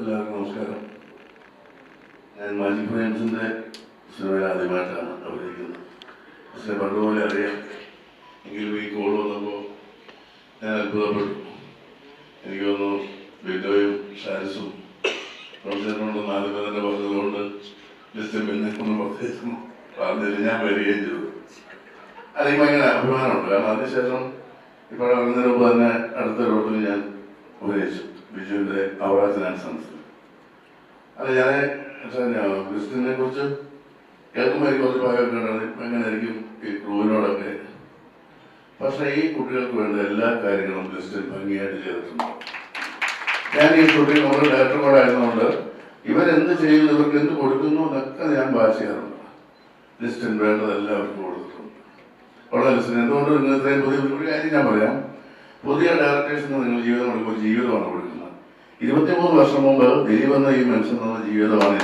എല്ലാവർക്കും നമസ്കാരം. ഞാൻ മാജിക് ഫ്രണ്ട്സിന്റെ സിനിമയിൽ ആദ്യമായിട്ടാണ് അഭിനയിക്കുന്നത് പക്ഷേ പണ്ടുപോലെ അറിയാം. എങ്കിലും ഈ കോൾ വന്നപ്പോൾ ഞാൻ അത്ഭുതപ്പെട്ടു. എനിക്ക് തോന്നുന്നു ബിറ്റോയും ഷാരിസും പ്രൊഫസറിനോട് നാല് പേരെ പറഞ്ഞതുകൊണ്ട് ജസ്റ്റ് പിന്നെ ഒന്ന് പ്രത്യേകിച്ചും പറഞ്ഞതിൽ ഞാൻ വരികയും ചെയ്തു. അല്ലെങ്കിൽ ഭയങ്കര അഭിമാനമുണ്ട്. കാരണം അതിനുശേഷം ഇപ്പോൾ മുമ്പ് തന്നെ അടുത്ത റോട്ടിൽ ഞാൻ ഉപദേശിച്ചു ബിജുവിന്റെ അവകാശത്തിനനുസരിച്ച് അല്ല ഞാൻ ക്രിസ്ത്യനെ കുറിച്ച് കേൾക്കുമ്പോൾ എനിക്ക് കുറച്ച് എങ്ങനെയായിരിക്കും ഈ ക്രൂവിനോടൊക്കെ? പക്ഷേ ഈ കുട്ടികൾക്ക് വേണ്ട എല്ലാ കാര്യങ്ങളും ക്രിസ്ത്യൻ ഭംഗിയായിട്ട് ചെയ്തിട്ടുണ്ട്. ഞാൻ ഈ കുട്ടികൾ നമ്മുടെ ഡയറക്ടർ കൂടെ ആയിരുന്നുകൊണ്ട് ഇവരെന്ത് ചെയ്യുന്നു ഇവർക്ക് എന്ത് കൊടുക്കുന്നു എന്നൊക്കെ ഞാൻ വാച്ച് ചെയ്യാറുണ്ട് ലിസ്റ്റിൻ വേണ്ടതെല്ലാം അവർക്ക് കൊടുത്തിട്ടുണ്ട്. ഉള്ള ലിസ്റ്റിൻ എന്തുകൊണ്ട് ഇന്നത്തെ പുതിയ ഒരു കാര്യം ഞാൻ പറയാം. പുതിയ ഡയറക്ടേഴ്സിന് നിങ്ങൾ ജീവിതം കൊടുക്കുമ്പോൾ ജീവിതമാണ് കൊടുക്കുന്നത്. ഇരുപത്തിമൂന്ന് വർഷം മുമ്പ് ദിലീപ് എന്ന ഈ മനുഷ്യൻ തന്ന ജീവിതമാണ്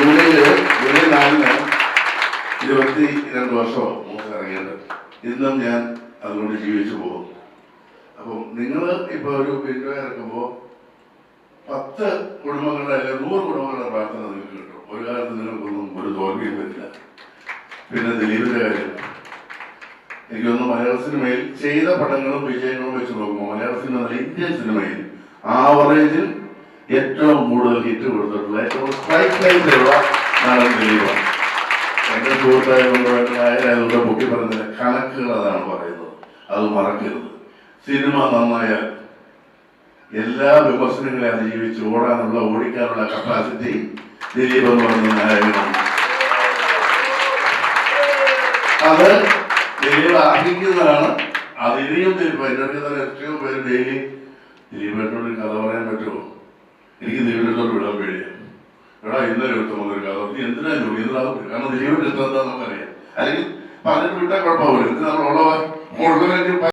ഇന്ന് നാലിന് ഇരുപത്തി രണ്ട് വർഷമോ മൂന്ന് ഇറങ്ങിയത്. ഇന്നും ഞാൻ അതുകൊണ്ട് ജീവിച്ചു പോകും. അപ്പം നിങ്ങൾ ഇപ്പോൾ ഒരു വിൻഡോ ഇറക്കുമ്പോൾ പത്ത് കുടുംബങ്ങളുടെ അല്ലെങ്കിൽ നൂറ് കുടുംബങ്ങളുടെ പ്രാർത്ഥന നിങ്ങൾക്ക് കിട്ടും. ഒരു കാലത്ത് നിങ്ങൾക്കൊന്നും ഒരു തോൽവിയും വരില്ല. പിന്നെ ദിലീപിന്റെ കാര്യം. എനിക്ക് തോന്നുന്നു മലയാള സിനിമയിൽ ചെയ്ത പടങ്ങളും വിജയങ്ങളും വെച്ച് നോക്കുമ്പോൾ മലയാള സിനിമ ഇന്ത്യൻ സിനിമയിൽ ആവറേജിൽ ഏറ്റവും കൂടുതൽ ഹിറ്റ് കൊടുത്തിട്ടുള്ള ഏറ്റവും സ്ട്രൈക്ക് ലൈനിലുള്ള നടൻ പൊക്കി പറഞ്ഞ കണക്കുകൾ അതാണ് പറയുന്നത്. അത് മറക്കരുത്. സിനിമ നന്നായാൽ എല്ലാ വിമർശനങ്ങളെ അതിജീവിച്ച് ഓടാനുള്ള ഓടിക്കാനുള്ള കപ്പാസിറ്റി ദിലീപ് എന്ന് പറയുന്ന നായകനാണ്. അത് ദിലീപ് അർഹിക്കുന്നതാണ് അത് ഇനിയും തന്നെ എത്രയോ പേര് ഡെയിലി ദിലീപേട്ടോട് കഥ പറയാൻ പറ്റുമോ? എനിക്ക് ദിലീപേട്ടോട് വിടാൻ പേടിയാണ് എടാ ഇന്നലെ എടുത്ത് വന്നൊരു കഥ. നീ എന്തിനാ ജോലി എന്തിനാ കാരണം ദിലീപിന്റെ ഇഷ്ടം എന്താ നമുക്കറിയാം. അല്ലെങ്കിൽ പറഞ്ഞിട്ട് വിട്ടാൽ കുഴപ്പമില്ല ഉള്ള മുഴുവൻ